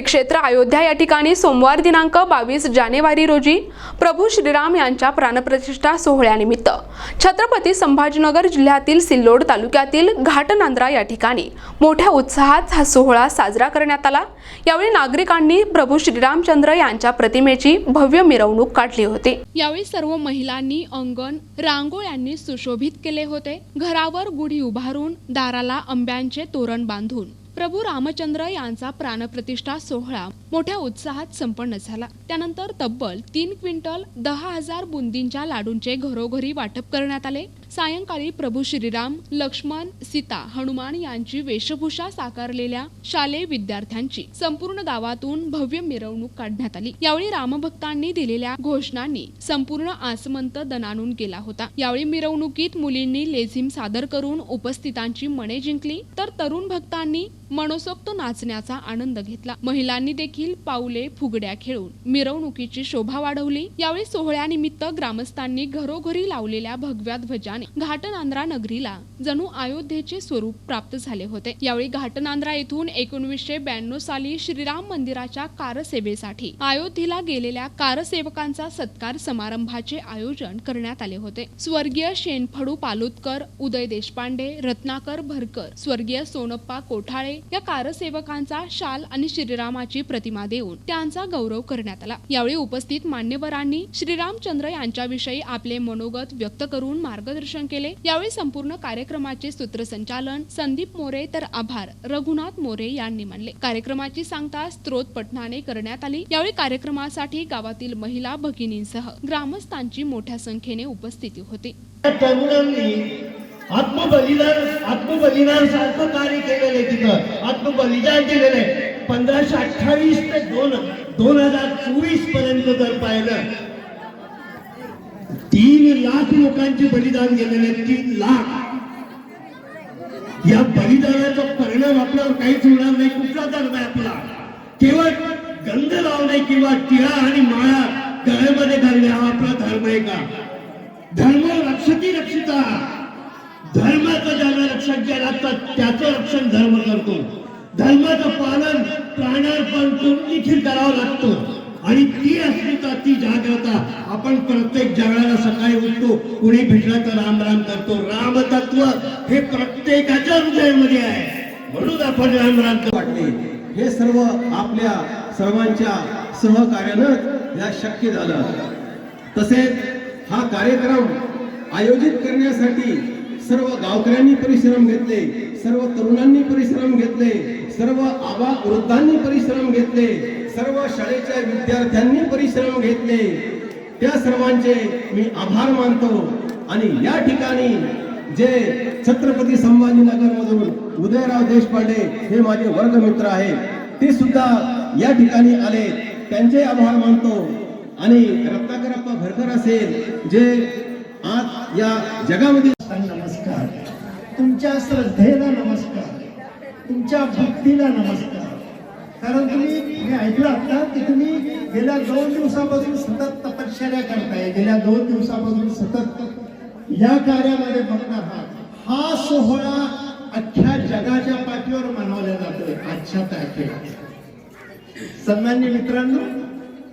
क्षेत्र अयोध्या या ठिकाणी सोमवार दिनांक बावीस जानेवारी रोजी प्रभू श्रीराम यांच्या प्राणप्रतिष्ठा सोहळ्यानिमित्त छत्रपती संभाजीनगर जिल्ह्यातील सिल्लोड तालुक्यातील घाटनांद्रा या ठिकाणी मोठ्या उत्साहात हा सोहळा साजरा करण्यात आला. यावेळी नागरिकांनी प्रभू श्रीरामचंद्र यांच्या प्रतिमेची भव्य मिरवणूक काढली होती. यावेळी सर्व महिलांनी अंगण रांगोळ्यांनी सुशोभित केले होते. घरावर गुढी उभारून दाराला आंब्यांचे तोरण बांधून प्रभू रामचंद्र यांचा प्राणप्रतिष्ठा सोहळा मोठ्या उत्साहात संपन्न झाला. त्यानंतर तब्बल तीन क्विंटल दहा हजार बुंदींच्या लाडूंचे घरोघरी वाटप करण्यात आले. सायंकाळी प्रभू श्रीराम लक्ष्मण सीता हनुमान यांची वेशभूषा साकारलेल्या शालेय विद्यार्थ्यांची संपूर्ण गावातून भव्य मिरवणूक काढण्यात आली. यावेळी रामभक्तांनी दिलेल्या घोषणांनी संपूर्ण आसमंत दणानून गेला होता. यावेळी मिरवणुकीत मुलींनी लेझिम सादर करून उपस्थितांची मने जिंकली तर तरुण भक्तांनी मनसोक्त नाचण्याचा आनंद घेतला. महिलांनी देखील पावले फुगड्या खेळून मिरवणुकीची शोभा वाढवली. यावेळी सोहळ्यानिमित्त ग्रामस्थांनी घरोघरी लावलेल्या भगव्या ध्वजाने घाटनांद्रा नगरीला जणू अयोध्येचे स्वरूप प्राप्त झाले होते. यावेळी घाटनांद्रा येथून एकोणवीसशे ब्याण्णव साली श्रीराम मंदिराच्या कारसेवेसाठी अयोध्येला गेलेल्या कारसेवकांचा सत्कार समारंभाचे आयोजन करण्यात आले होते. स्वर्गीय शेणफडू पालुतकर उदय देशपांडे रत्नाकर भरकर स्वर्गीय सोनप्पा कोठाळे या कारसेवकांचा शाल आणि श्रीरामाची प्रतिमा देऊन त्यांचा गौरव करण्यात आला. यावेळी उपस्थित मान्यवरांनी श्रीरामचंद्र यांच्याविषयी आपले मनोगत व्यक्त करून मार्गदर्शन मार्गदर्शन केले. यावेळी संपूर्ण कार्यक्रमाचे सूत्रसंचालन संदीप मोरे तर आभार. रघुनाथ मोरे यांनी मानले. कार्यक्रमाची सांगता स्त्रोत पठणाने करण्यात आली. यावेळी कार्यक्रमासाठी गावातील महिला भगिनींसह ग्रामस्थांची मोठ्या संख्येने उपस्थिती होती. आत्मबलिदान आत्मबलिदान सारखं कार्य केलेलं आहे तिथं. आत्मबलिदान दिलेलं आहे. पंधराशे अठ्ठावीस ते दोन दोन हजार चोवीसपर्यंत जर पाहिलं तीन लाख लोकांचे बलिदान गेलेले आहेत. तीन लाख. या बलिदानाचा परिणाम आपल्यावर काहीच होणार नाही. कुठला धर्म आहे आपला? केवळ गंध लावणे किंवा टिळा आणि माळा गळ्यामध्ये घालणे हा आपला धर्म आहे का? धर्म रक्षती रक्षिता धर्माचं ज्याला रक्षण केला असतं त्याचं रक्षण धर्म करतो. धर्माचं पालन प्राणार्पण करून देखील करावं लागतो. आणि ती अस्मिता ती जागा आपण प्रत्येक जगाला सकाळी उठतो कुणी भेटलं तर राम राम करतो. राम तत्व हे प्रत्येकाच्या हृदयामध्ये आहे. म्हणून आपण राम राम वाटले. हे सर्व आपल्या सर्वांच्या सहकार्यानं या शक्य झालं. तसेच हा कार्यक्रम आयोजित करण्यासाठी सर्व गावकऱ्यांनी परिश्रम घेतले सर्व तरुणांनी परिश्रम घेतले सर्व आबा वृद्धांनी परिश्रम घेतले सर्व शाळेच्या विद्यार्थ्यांनी परिश्रम घेतले. त्या सर्वांचे मी आभार मानतो. आणि या ठिकाणी जे छत्रपती संभाजीनगर मधून उदयराव देशपांडे हे माझे वर्गमित्र आहेत ते सुद्धा या ठिकाणी आले. त्यांचे आभार मानतो. आणि रत्नाकरप्पा भरकर असेल जे आज या जगामध्ये नमस्कार. तुमच्या श्रद्धेला नमस्कार. तुमच्या भक्तीला नमस्कार. कारण तुम्ही मी ऐकलं आता की तुम्ही गेल्या दोन दिवसापासून सतत करताय. गेल्या दोन दिवसापासून सतत या कार्यामध्ये बघत आहात. हा सोहळा अख्ख्या जगाच्या पाठीवर मनवला जातोय. आजच्या तारखेला. सन्मान्य मित्रांनो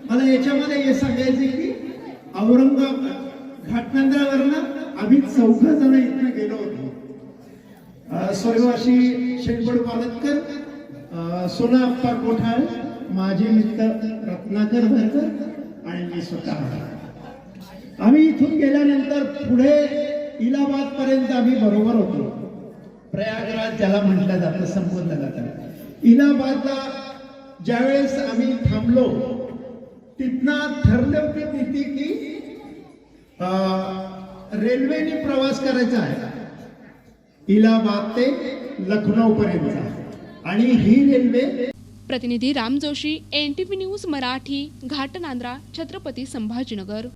मला याच्यामध्ये हे सांगायचे की औरंगाबाद घाटनंद्रावरनं आम्ही चौघ जण इथं गेलो होतो. स्वर्गवासी शेटबड पालतकर अं, सोना अप्पा कोठाळ माझे मित्र रत्नाकर भरकर आणि मी स्वतः. आम्ही इथून गेल्यानंतर पुढे इलाहाबाद पर्यंत आम्ही बरोबर होतो. प्रयागराज ज्याला म्हटलं जातं संबोधलं जातं. इलाहाबादला ज्यावेळेस आम्ही थांबलो तिथनं ठरलं की तिथे की अं, रेल्वेने प्रवास करायचा आहे. इलाहाबाद ते लखनौ पर्यंत आणि ही रेल्वे प्रतिनिधी Ram Joshi N T V news Marathi Ghatnandra Chhatrapati Sambhajinagar.